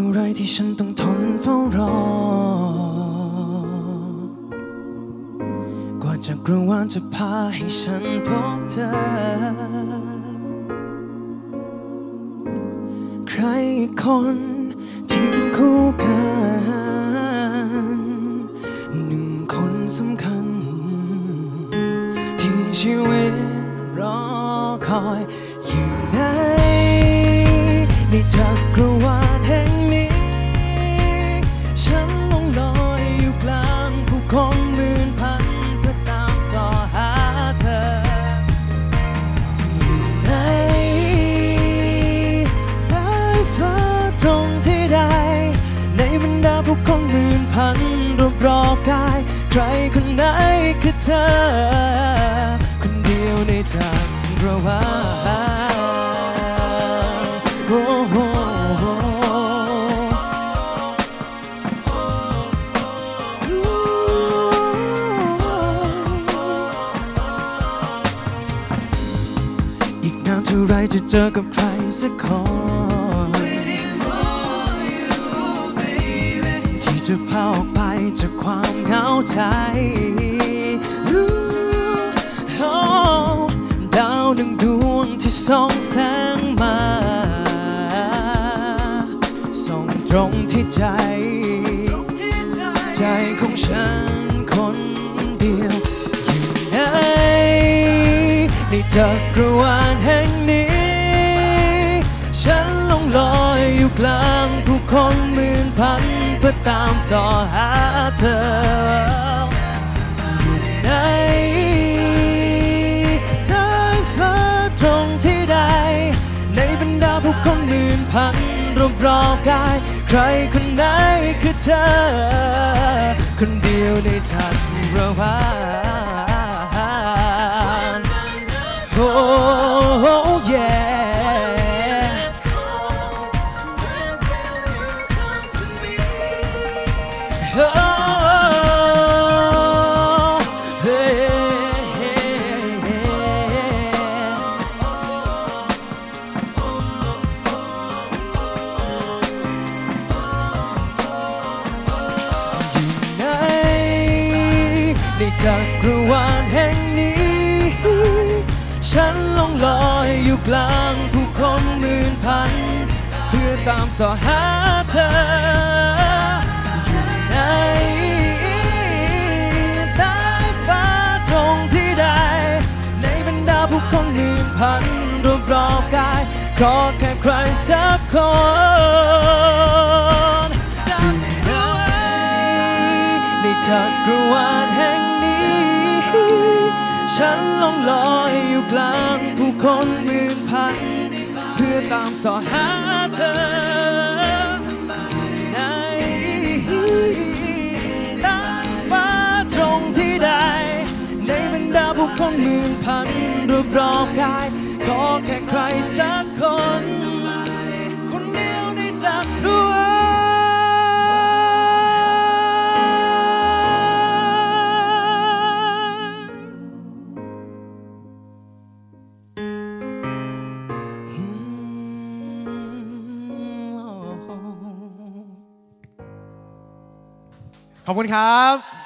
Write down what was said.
ท่าไรที่ฉันต้องทนเฝ้ารอ กว่าจักรวาลจะพาให้ฉันพบเธอ ใครคนที่เป็นคู่กันหนึ่งคนสำคัญ ที่ชีวิตรอคอยอยู่ไหนในจักรวาล ครคนไหนคือเธอ คนเดียวในจักรวาลโอ้โหอีกนานเท่าไรจะเจอกับใครสักคนที่จะพาออกไป จากความเหงาใจดาวหนึ่งดวงที่ส่องแสงมาส่องตรงที่ใจ ใจของฉันคนเดียวอยู่ไหนในจักรวาลแห่งนี้ ฉันลงลอย อยู่กลางผู้คนหมื่นพันเพื่อตามสอหาเธออยู่ไหนใต้ฟ้าตรงที่ใด ในบรรดาผู้คนหมื่นพันรอบรอบกายใครคนไหนคือเธอ คนเดียวในจักรวาลโอ้ yeah จักรวาลแห่งนี้ ฉันลงลอยอยู่กลางผู้คนหมื่นพัน เพื่อตามสอหาเธอ อยู่ไหนใต้ฟ้าตรงที่ใด ในบรรดาผู้คนหมื่นพันรอบรอบกาย ขอแค่ใครสักคนอยู่ไหนในจักรวาลแห่งนี้ ฉันลองลอยอยู่กลางผู้คนหมื่นพัน เพื่อตามสอหาเธอในใต้ฟ้าตรงที่ใดในบรรดาผู้คนหมื่นพันรอบรอบกาย ขอแค่ใครสักคน ขอบคุณครับ